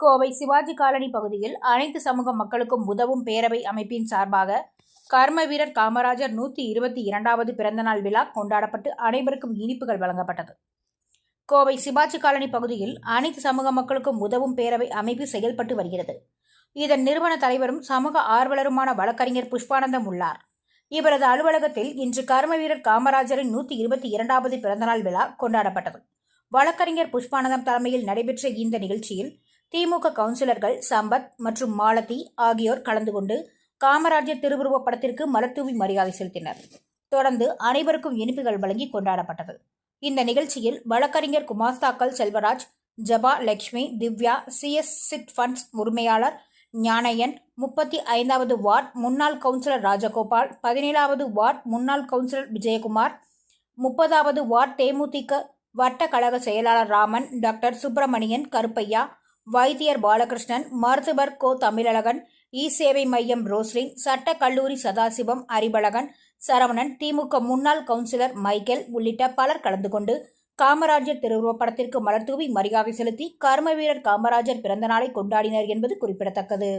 Kovai Sivaji colony பகுதியில் அனைத்து சமூக மக்களுக்கும் உதவும் பேரவை அமைப்பின் சார்பாக கர்ம வீரர் காமராஜர் நூற்றி இருபத்தி இரண்டாவது பிறந்தநாள் விழா கொண்டாடப்பட்டு அனைவருக்கும் இனிப்புகள் வழங்கப்பட்டது. கோவை சிவாஜி காலனி பகுதியில் அனைத்து சமூக மக்களுக்கும் உதவும் பேரவை அமைப்பு செயல்பட்டு வருகிறது. இதன் நிறுவன தலைவரும் சமூக ஆர்வலருமான வழக்கறிஞர் புஷ்பானந்தம் உள்ளார். இவரது அலுவலகத்தில் இன்று கர்ம வீரர் காமராஜரின் நூற்றி இருபத்தி இரண்டாவது பிறந்தநாள் விழா கொண்டாடப்பட்டது. வழக்கறிஞர் புஷ்பானந்தம் தலைமையில் நடைபெற்ற இந்த நிகழ்ச்சியில் திமுக கவுன்சிலர்கள் சம்பத் மற்றும் மாலதி ஆகியோர் கலந்து கொண்டு காமராஜர் திருவுருவப் படத்திற்கு மலர்தூவி மரியாதை செலுத்தினர். தொடர்ந்து அனைவருக்கும் இனிப்புகள் வழங்கி கொண்டாடப்பட்டது. இந்த நிகழ்ச்சியில் வழக்கறிஞர் குமாஸ்தாக்கள் Selvaraj Jaba Lakshmi Divya CS chit funds உரிமையாளர் ஞானையன் முப்பத்தி ஐந்தாவது வார்டு முன்னாள் கவுன்சிலர் ராஜகோபால் பதினேழாவது வார்டு முன்னாள் கவுன்சிலர் விஜயகுமார் முப்பதாவது வார்டு தேமுதிக வட்ட கழக செயலாளர் ராமன் டாக்டர் சுப்பிரமணியன் கருப்பையா வைத்தியர் பாலகிருஷ்ணன் மருத்துவர் கோ தமிழழகன் இ சேவை மையம் ரோஸ்லின் சட்ட கல்லூரி சதாசிவம் அறிவழகன் சரவணன் திமுக முன்னாள் கவுன்சிலர் மைக்கேல் உள்ளிட்ட பலர் கலந்து கொண்டு காமராஜர் திருவுருவப்படத்திற்கு மலர்தூவி மரியாதை செலுத்தி கர்ம வீரர் காமராஜர் பிறந்த நாளை கொண்டாடினர் என்பது குறிப்பிடத்தக்கது.